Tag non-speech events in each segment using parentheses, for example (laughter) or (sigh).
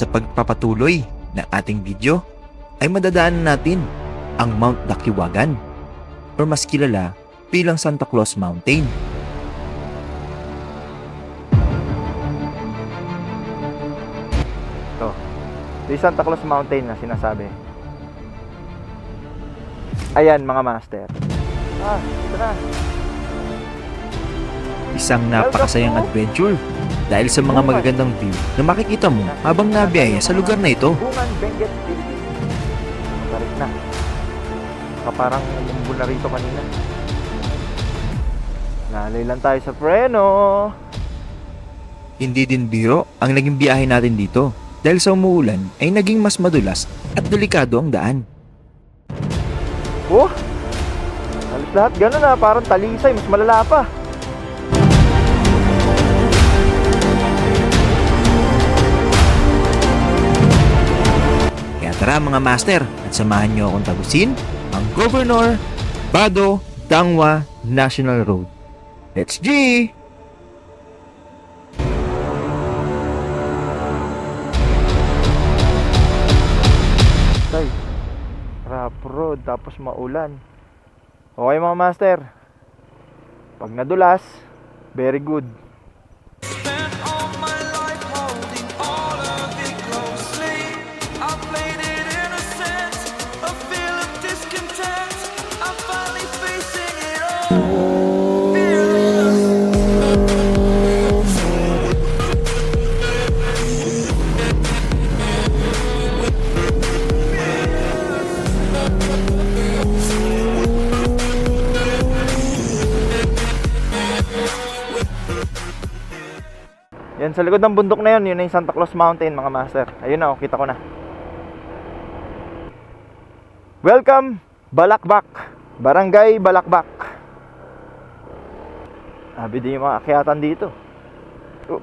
sa pagpapatuloy ng ating video ay madadaanan natin ang Mount Dakiwagan or mas kilala bilang Santa Claus Mountain. Ito yung Santa Claus Mountain na sinasabi. Ayan mga master. Ah, ito na. Isang napakasayang adventure dahil sa mga magagandang view na makikita mo habang nabiyaya sa lugar na ito. Tarik na. Baka parang umumbo na rito kanina. Lalay lang tayo sa preno. Hindi din biro ang naging biyahe natin dito dahil sa umuulan ay naging mas madulas at delikado ang daan. Oh! Halos lahat ganun na, parang talisay, mas malala pa. Tara mga master at samahan niyo akong tagusin ang Governor Bado Dangwa National Road. Let's G! Tay, rough road, tapos maulan. Okay mga master. Pag nadulas, very good. Yan, sa likod ng bundok na yun, yun na yung Santa Claus Mountain, mga master. Ayun na, oh, kita ko na. Welcome, Balakbak. Barangay Balakbak. Sabi din yung mga akyatan dito. Oh.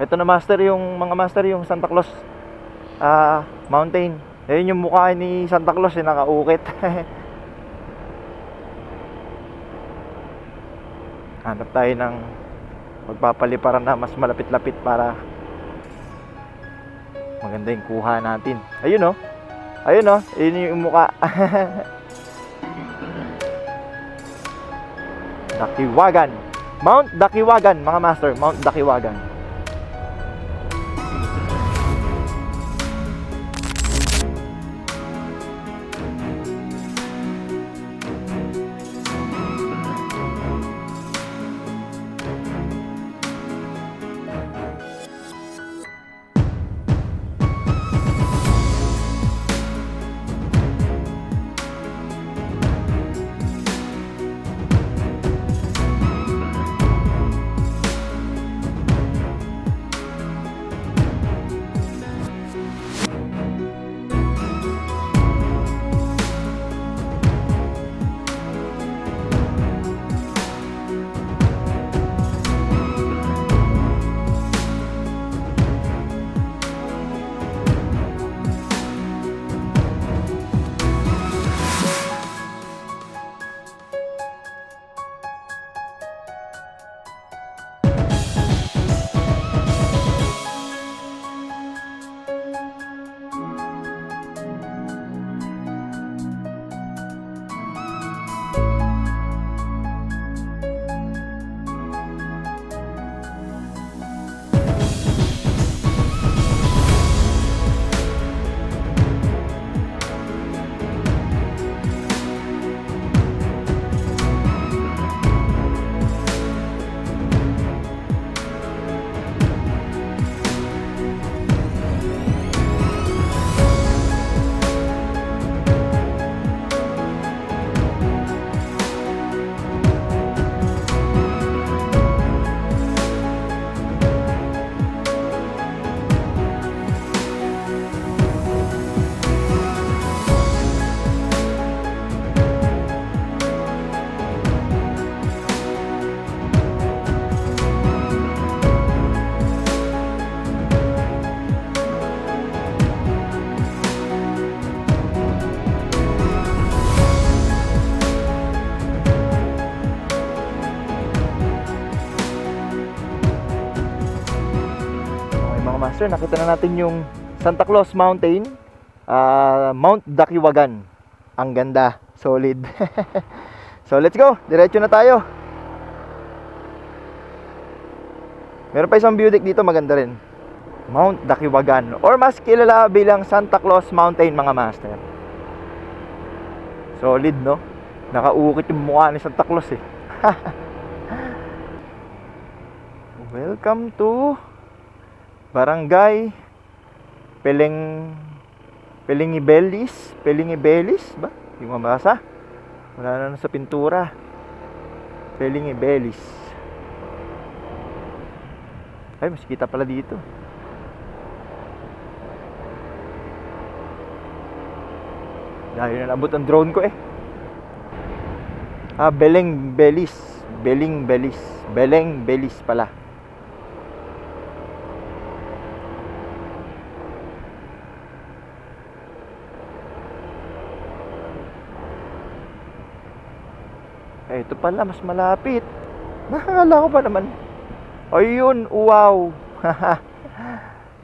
Ito na master yung mga master yung Santa Claus ah mountain. Ayun yung mukha ni Santa Claus yung nakaukit. (laughs) Hanap tayo ng magpapaliparan na mas malapit-lapit para maganda yung kuha natin. Ayun oh. Ayun oh, ayun yung mukha. (laughs) Dakiwagan. Mount Dakiwagan, mga master. Mount Dakiwagan. Master, nakita na natin yung Santa Claus Mountain, ah, Mount Dakiwagan. Ang ganda, solid. (laughs) so let's go, diretso na tayo. Meron pa isang view deck dito, maganda rin. Mount Dakiwagan or mas kilala bilang Santa Claus Mountain mga master. Solid no? Nakaukit yung mukha ni Santa Claus eh. (laughs) Welcome to Barangay Peleng Pelingibelis, Pelingibelis ba? Yung mabasa? Wala na sa pintura. Pelingibelis. Ay, mas kita pala dito. Dahil na nabot ang drone ko eh. Ah, Beleng Belis. Beling Belis. Beleng Belis pala. Eh, ito pala, mas malapit. Nakakala ko pa naman. Ayun, wow. (laughs)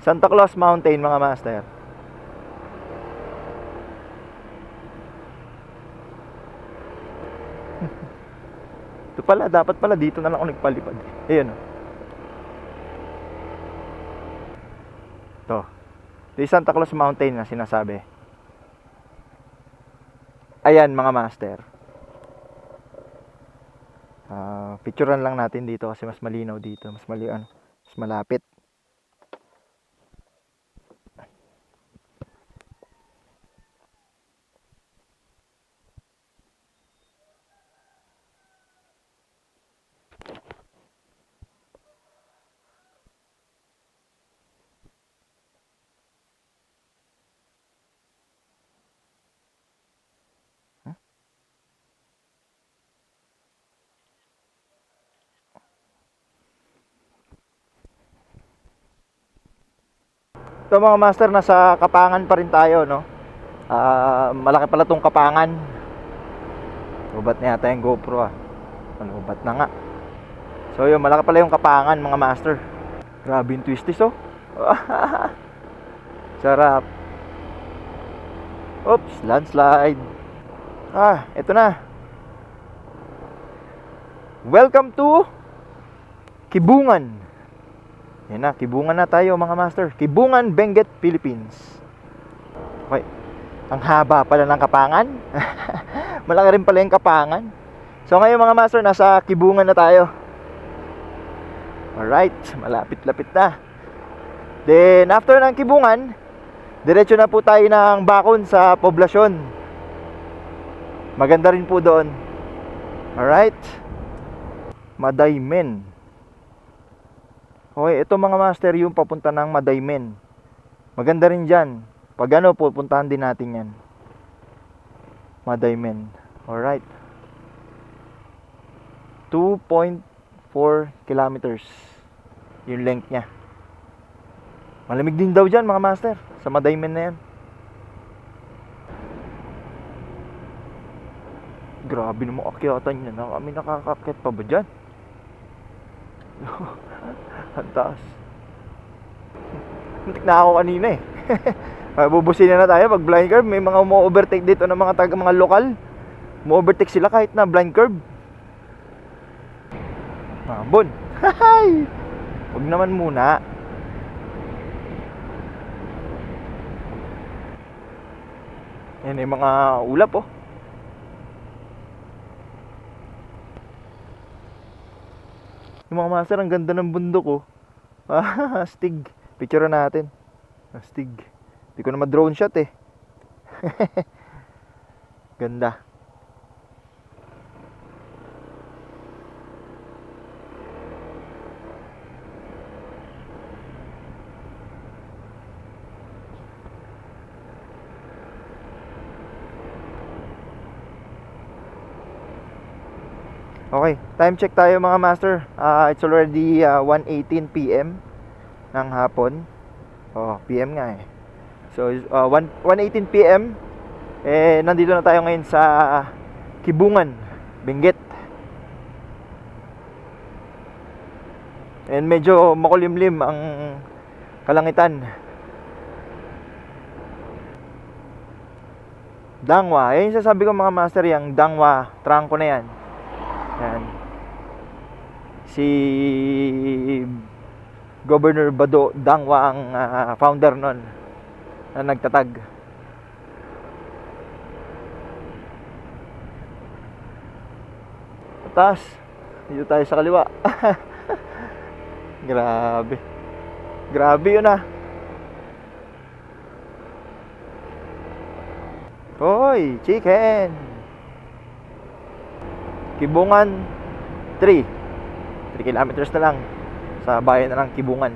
Santa Claus Mountain, mga master. (laughs) Ito pala, dapat pala dito na lang ako nagpalipad. Ayun. oh. Ito. Ito yung Santa Claus Mountain na sinasabi. Ayan, mga master. Ah, picturean lang natin dito kasi mas malinaw dito, mas mali ano, mas malapit. Ito mga master, nasa Kapangan pa rin tayo, no? Ah, malaki pala tong Kapangan. Ubat na yata yung GoPro ah. Ano, ubat na nga. So yun, malaki pala yung Kapangan mga master. Grabe yung twisties oh. (laughs) Sarap. Oops, landslide. Ah, eto na. Welcome to Kibungan. Yan na, Kibungan na tayo mga master. Kibungan, Benguet, Philippines. Okay. Ang haba pala ng kapangan. (laughs) Malaki rin pala yung kapangan. So ngayon mga master, nasa Kibungan na tayo. Alright, malapit-lapit na. Then, after ng Kibungan, diretso na po tayo ng Bakon sa poblasyon. Maganda rin po doon. Alright. Madaymen. Okay, ito mga master yung papunta ng Madaymen. Maganda rin dyan. Pag ano, pupuntahan din natin yan. Madaymen. Alright. 2.4 kilometers yung length niya. Malamig din daw dyan mga master. Sa Madaymen na yan. Grabe naman akyatan niya. Na kami nakakakyat pa ba dyan? (laughs) Ang taas. Muntik na ako kanina eh. (laughs) Bubusin na na tayo pag blind curve. May mga umu-overtake dito ng mga taga mga lokal. Umu-overtake sila kahit na blind curve. Mabon. Hay! Huwag naman muna. Yan yung mga ulap oh. Mga master, ang ganda ng bundok oh. (laughs) Ah, astig. Picture natin. Astig. Hindi ko na ma-drone shot eh. (laughs) ganda. Okay, time check tayo mga master. Ah, it's already ah, 1:18 PM ng hapon. Oh, PM nga eh. So, uh, 1 1:18 PM eh nandito na tayo ngayon sa Kibungan, Benguet. And medyo makulimlim ang Kalangitan. Dangwa. Yan yung sasabi ko mga master yung Dangwa. Trangko na yan. Yan. Si Governor Bado Dangwa ang ah, founder nun na nagtatag. Taas. Dito tayo sa kaliwa. (laughs) Grabe. Grabe yun ah. Hoy, chicken. Kibungan 3. 3 kilometers na lang sa bayan na ng Kibungan.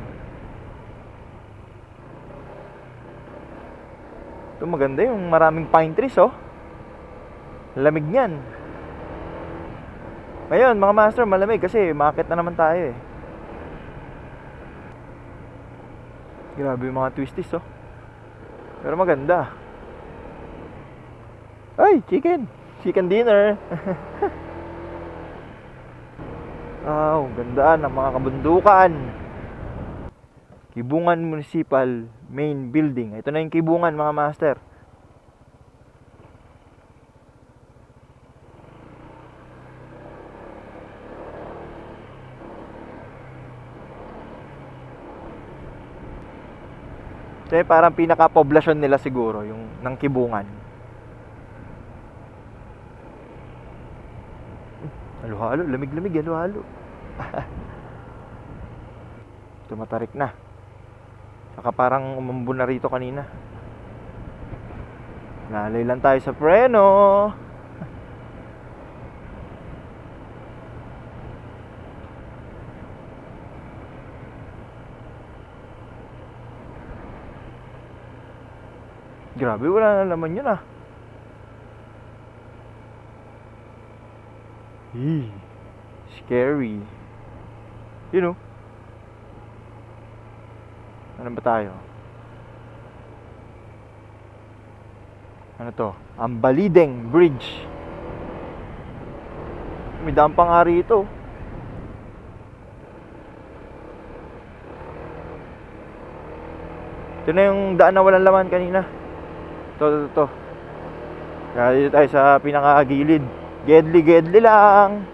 Ito maganda yung maraming pine trees oh. Lamig niyan. Ngayon, mga master, malamig kasi makakit na naman tayo eh. Grabe yung mga twisties oh. Pero maganda. Ay, chicken. Chicken dinner. (laughs) Wow, ganda ng mga kabundukan. Kibungan Municipal Main Building. Ito na yung Kibungan mga master. Ito parang pinaka-poblasyon nila siguro, yung ng Kibungan. Halo-halo, lamig-lamig, halo-halo. (laughs) Tumatarik na. Saka parang umambo na rito kanina. Lalay lang tayo sa preno. (laughs) Grabe, wala na naman yun ah. Eee, scary. You know. Ano ba tayo? Ano to? Ambalideng Bridge. May pa nga rito. Ito na yung daan na walang laman kanina. Ito, ito, ito. Kaya dito tayo sa pinakagilid. Gedli, gedli lang.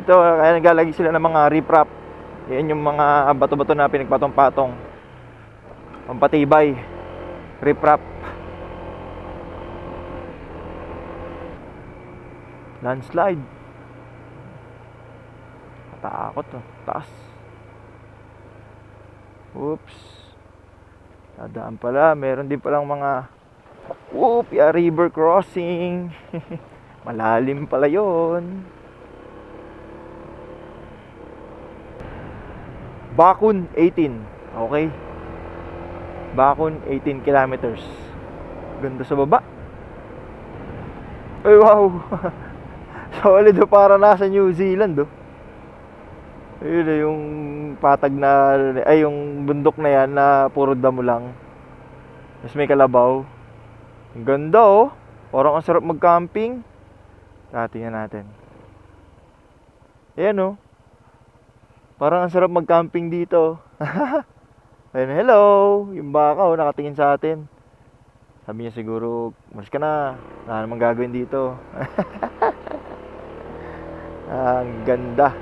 Ito, kaya naglalagay sila ng mga riprap. Yan yung mga bato-bato na pinagpatong-patong. Pampatibay. Riprap. Landslide. Takot to. Taas. Oops. Dadaan pala. Meron din palang mga Whoop, yeah, river crossing. (laughs) Malalim pala yon. Bakun 18. Okay. Bakun 18 kilometers. Ganda sa baba. Ay wow. (laughs) Solid para nasa New Zealand oh. Ayun na yung patag na ay yung bundok na yan na puro damo lang. Tapos may kalabaw. Ganda oh. Parang ang sarap mag-camping. Ah, tingnan natin. Ayan oh. Parang ang sarap mag-camping dito. (laughs) Ayun, hello. Yung baka oh, nakatingin sa atin. Sabi niya siguro, mas ka na. Wala namang gagawin dito. (laughs) Ah, ang ganda.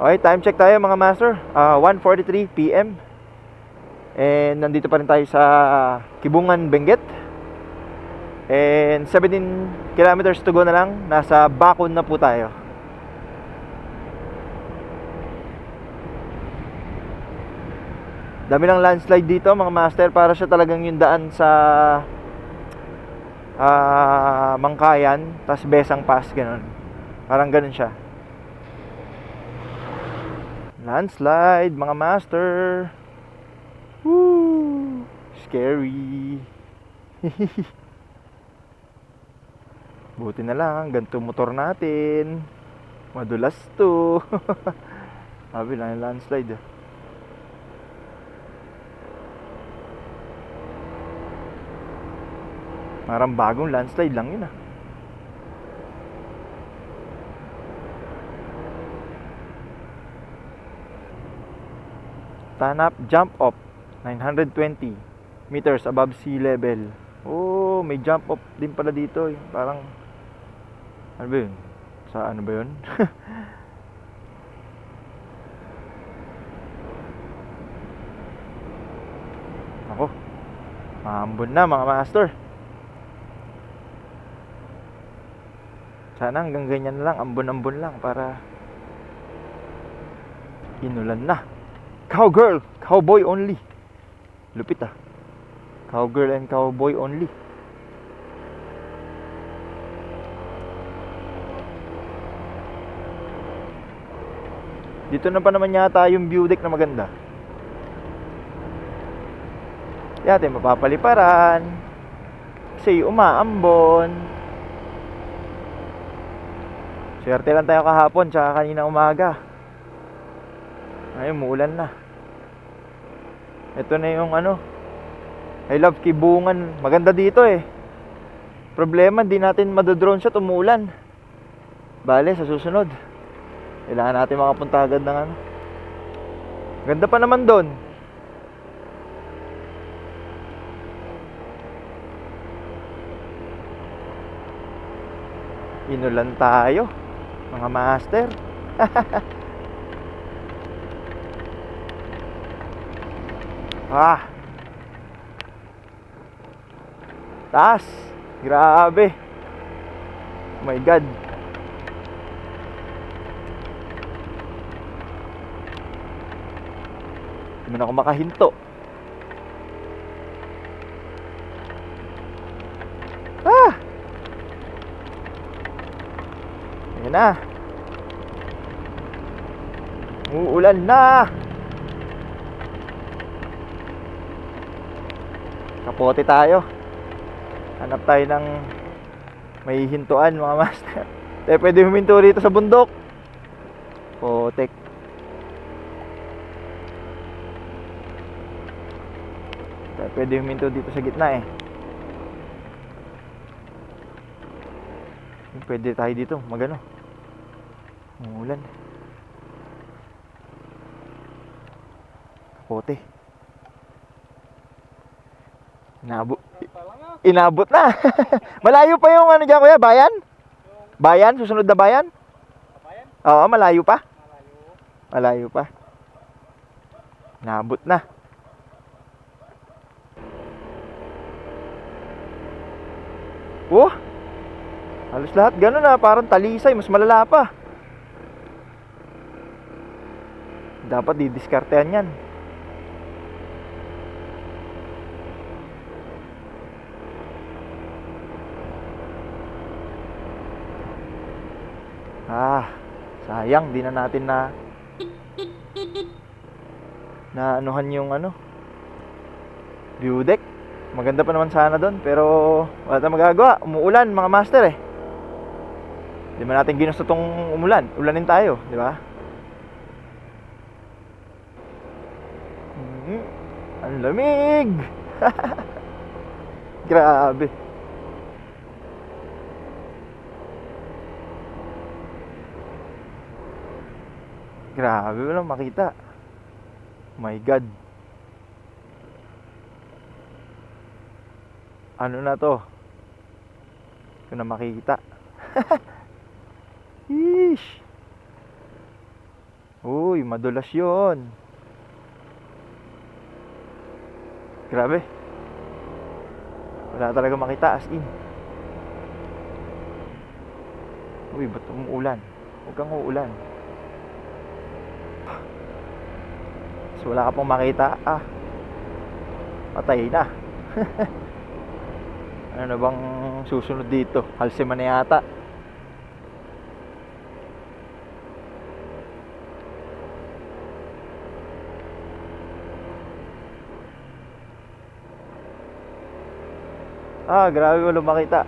Okay, time check tayo mga master. Ah, 1:43 PM. And nandito pa rin tayo sa Kibungan, Benguet. And 17 kilometers to go na lang. Nasa Bakun na po tayo. Dami ng landslide dito mga master para siya talagang yung daan sa ah Mangkayan, tas Besang Pass ganun. Parang ganun siya. Landslide, mga master. Woo! Scary. (laughs) Buti na lang, ganito motor natin. Madulas to. (laughs) Sabi lang yung landslide. Ah. Parang bagong landslide lang yun ah. Tanap jump off. 920 meters above sea level. Oh, may jump up din pala dito. Yung Parang ano ba yun? Sa ano ba yun? (laughs) Ako. Maambon na mga master. Sana hanggang ganyan lang, ambon-ambon lang para inulan na. Cowgirl, cowboy only. Lupit ah. Cowgirl and cowboy only. Dito na pa naman yata yung view deck na maganda. Yate, mapapaliparan. Kasi umaambon. Swerte lang tayo kahapon tsaka kanina umaga. Ayun, muulan na. Ito na yung ano. I love Kibungan. Maganda dito eh. Problema, di natin madodrone shot umulan. Bale, sa susunod. Kailangan natin makapunta agad ng ano. Ganda pa naman doon. Inulan tayo, mga master. (laughs) ah. Taas. Grabe. Oh my God. Hindi man ako makahinto. Ah! Ayan na. Uulan na. Kapote tayo. Hanap tayo ng may hintuan mga master. (laughs) Tayo pwede huminto rito sa bundok. Potek. Tayo pwede huminto dito sa gitna eh. Pwede tayo dito, magano. Umulan. Kapote. Inabot. Inabot na. (laughs) malayo pa yung ano dyan kuya, bayan? Bayan? Susunod na bayan? Oo, malayo pa. Malayo pa. Inabot na. Oh! Halos lahat ganun na, parang talisay, mas malala pa. Dapat didiskartehan yan. Ah, sayang, di na natin na na anuhan yung ano view deck. Maganda pa naman sana doon, pero wala tayong magagawa. Umuulan, mga master eh. Di ba natin ginusto tong umulan? Ulanin tayo, di ba? Mhm. Ang lamig! (laughs) Grabe. Grabe, walang makita. My God. Ano na to? Ko na makikita. (laughs) Ish. Uy, madulas yun. Grabe. Wala talaga makita as in. Uy, ba't umuulan? Huwag kang uulan. So, wala ka pong makita. Ah. Patay na. (laughs) ano bang susunod dito? Halsema na yata. Ah, grabe wala makita.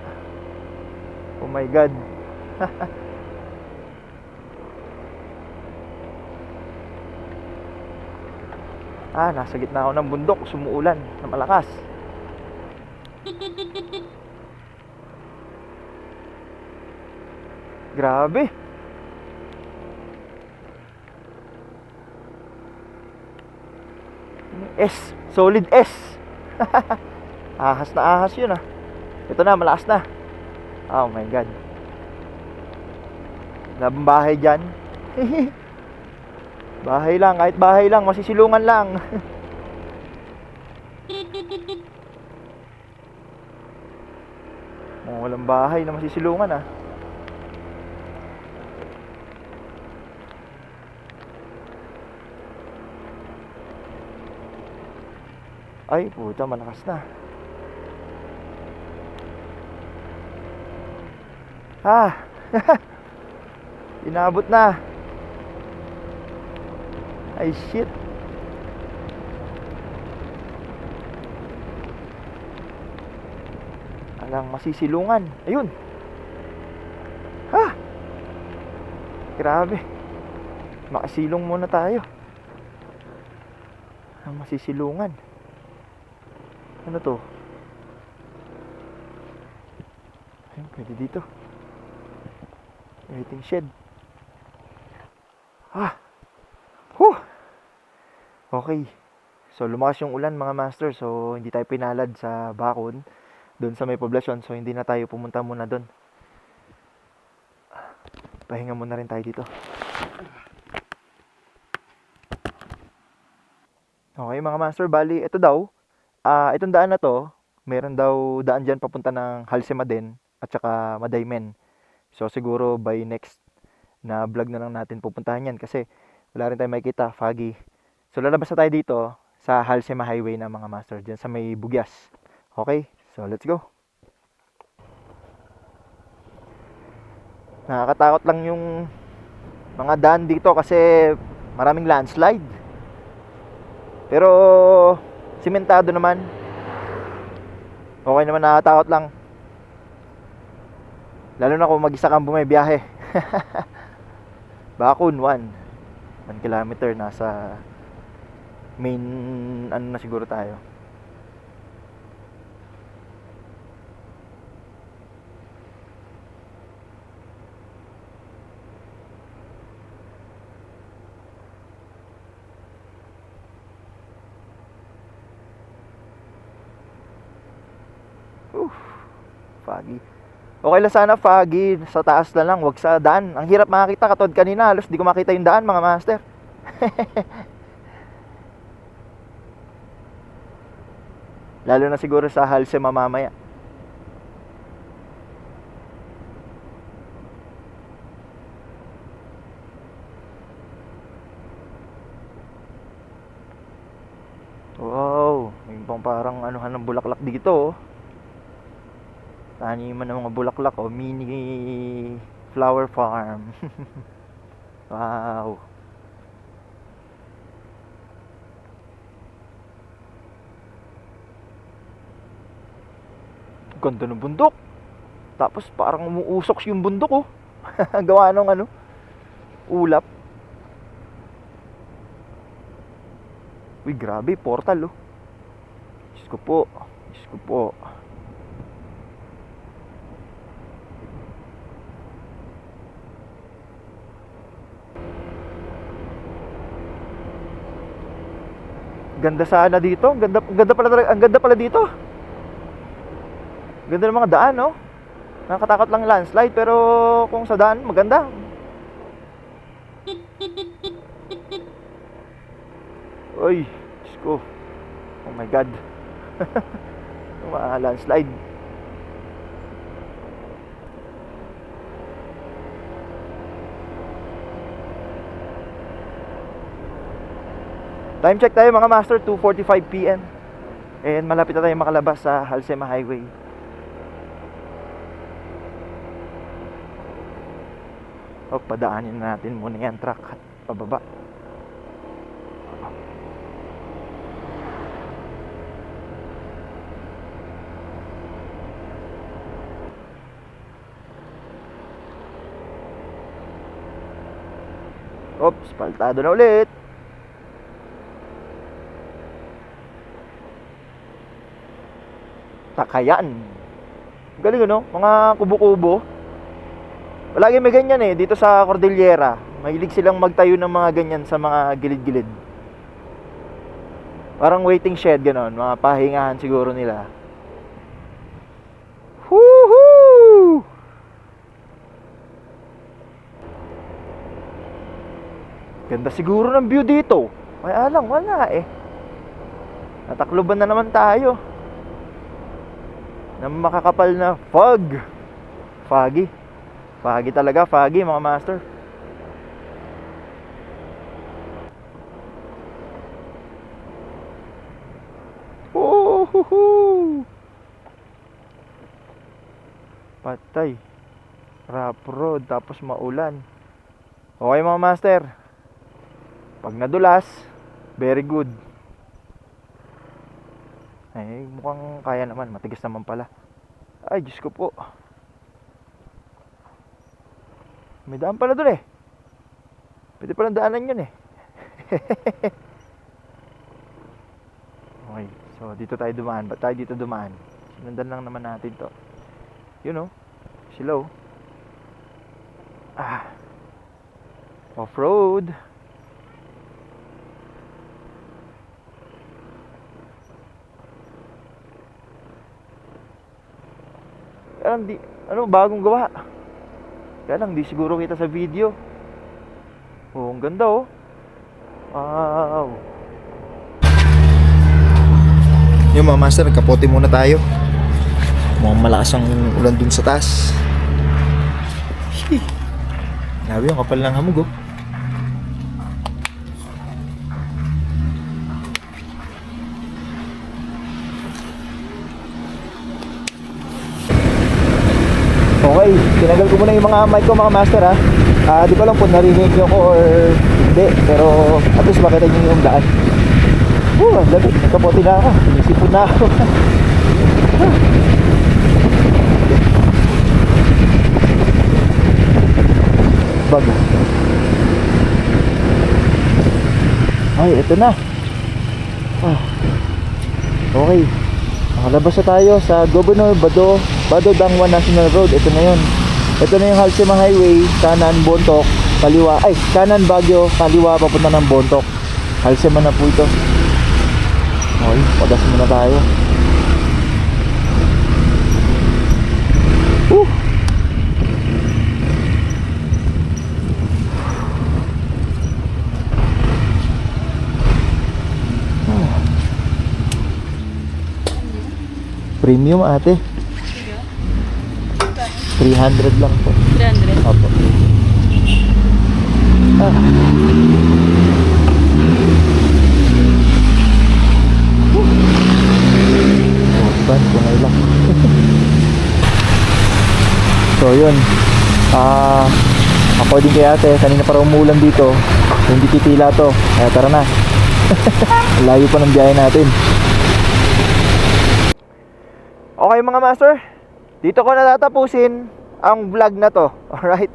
Oh my God. (laughs) ah, nasa gitna ako ng bundok, sumuulan na malakas. Grabe. S. Solid S. (laughs) ahas na ahas yun ah. Ito na, malakas na. Oh my God. Labang bahay dyan. (laughs) bahay lang, kahit bahay lang, masisilungan lang. (laughs) Oh, walang bahay na masisilungan ah. Ay, puta, malakas na. Ah! (laughs) Inabot na. Ay, shit. Alang masisilungan. Ayun. Ha! Grabe. Makasilong muna tayo. Ang masisilungan. Ano to? Ayun, pwede dito. Waiting shed. Ah! Okay. So, lumakas yung ulan mga master. So, hindi tayo pinalad sa bakod. Doon sa may poblasyon. So, hindi na tayo pumunta muna doon. Pahinga muna rin tayo dito. Okay mga master, bali, ito daw, ah itong daan na to, meron daw daan dyan papunta ng Halsema din at saka Madaymen. So siguro by next na vlog na lang natin pupuntahan yan kasi wala rin tayo makikita, foggy. So lalabas na tayo dito sa Halsema Highway na mga master dyan sa may Bugyas. Okay, so let's go. Nakakatakot lang yung mga daan dito kasi maraming landslide. Pero simentado naman. Okay naman nakakatakot lang. Lalo na kung mag-isa kang bumibiyahe. (laughs) Bakun 1. 1 kilometer nasa main ano na siguro tayo. Oof, foggy. Okay lang sana foggy, sa taas na lang, wag sa daan. Ang hirap makakita katod kanina, halos di ko makita yung daan mga master. (laughs) Lalo na siguro sa Halse mamamaya. Wow, may pang parang anuhan ng bulaklak dito oh. Taniman ng mga bulaklak oh, mini flower farm. (laughs) wow. Ganda ng bundok. Tapos parang umuusok yung bundok oh. (laughs) Gawa ng ano, ulap. Uy, grabe, portal oh. Diyos ko po. Diyos ko po. Ganda sana dito. Ganda, ganda pala ang ganda pala dito. Ganda ng mga daan, no? Nakakatakot lang landslide pero kung sa daan maganda. Uy, Diyos ko. Oh my God. (laughs) Mga landslide. Time check tayo mga master, 2.45 p.m. And malapit na tayo makalabas sa Halsema Highway. O, padaanin natin muna yan truck at pababa. Oops, paltado na ulit. Takayan. Galing ano? Mga kubo-kubo. Palagi may ganyan eh, dito sa Cordillera. Mahilig silang magtayo ng mga ganyan sa mga gilid-gilid. Parang waiting shed ganon, mga pahingahan siguro nila. Woohoo! Ganda siguro ng view dito. May alang, wala eh. Natakloban na naman tayo. Ng makakapal na fog. Foggy. Foggy talaga, foggy mga master. Woohoo! Patay. Rough road, tapos maulan. Okay mga master. Pag nadulas, very good. Ay, mukhang kaya naman. Matigas naman pala. Ay, Diyos ko po. May daan pala dun eh. Pwede palang daanan yun eh. (laughs) okay, so dito tayo dumaan. Ba't tayo dito dumaan? Sinundan lang naman natin to. You know, sila oh. Ah. Off-road. Kaya lang di, ano, bagong gawa. Kaya lang, di siguro kita sa video. Oh, ang ganda oh. Wow. Yung mga master, kapote muna tayo. Mukhang malakas ang ulan dun sa taas. Hih. Grabe yung kapal ng hamog oh. Okay, tinagal ko muna yung mga mic ko mga master ha. Ah, di ko lang kung narinig nyo ko or hindi, pero at least makita nyo yung daan. Oh, ang lamig. Nagkapote na ako. Inisipon na ako. (laughs) Bag. Ay, ito na. Ah. Okay. Nakalabas na tayo sa Governor Bado, Bado Dangwan National Road. Ito na yun. Ito na yung Halsema Highway, kanan Bontok, kaliwa, ay, kanan Baguio, kaliwa papunta ng Bontok. Halsema na po ito. Okay, pagas muna tayo. Uh! Premium ate. 300 lang po. 300. Opo. Ah. Oh, ban, tunay lang. (laughs) so, yun. Ah, according kay ate, kanina para umulan dito. Hindi titila to. Kaya tara na. (laughs) Layo pa ng biyahe natin. Okay mga master, dito ko natatapusin ang vlog na to. (laughs) Alright?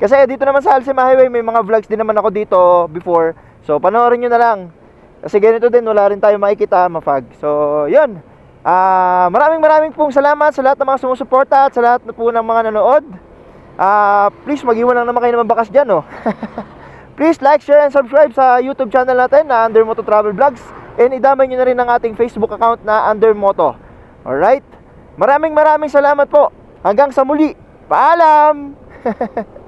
Kasi dito naman sa Alcima Highway, may mga vlogs din naman ako dito before. So, panoorin nyo na lang. Kasi ganito din, wala rin tayo makikita, mafag. So, yun. Ah, maraming maraming pong salamat sa lahat ng mga sumusuporta at sa lahat na po ng mga nanood. Ah, please, mag-iwan lang naman kayo ng bakas dyan, no? (laughs) please like, share, and subscribe sa YouTube channel natin na Under Moto Travel Vlogs. And idamay nyo na rin ang ating Facebook account na Under Moto. Alright? Maraming maraming salamat po. Hanggang sa muli. Paalam! (laughs)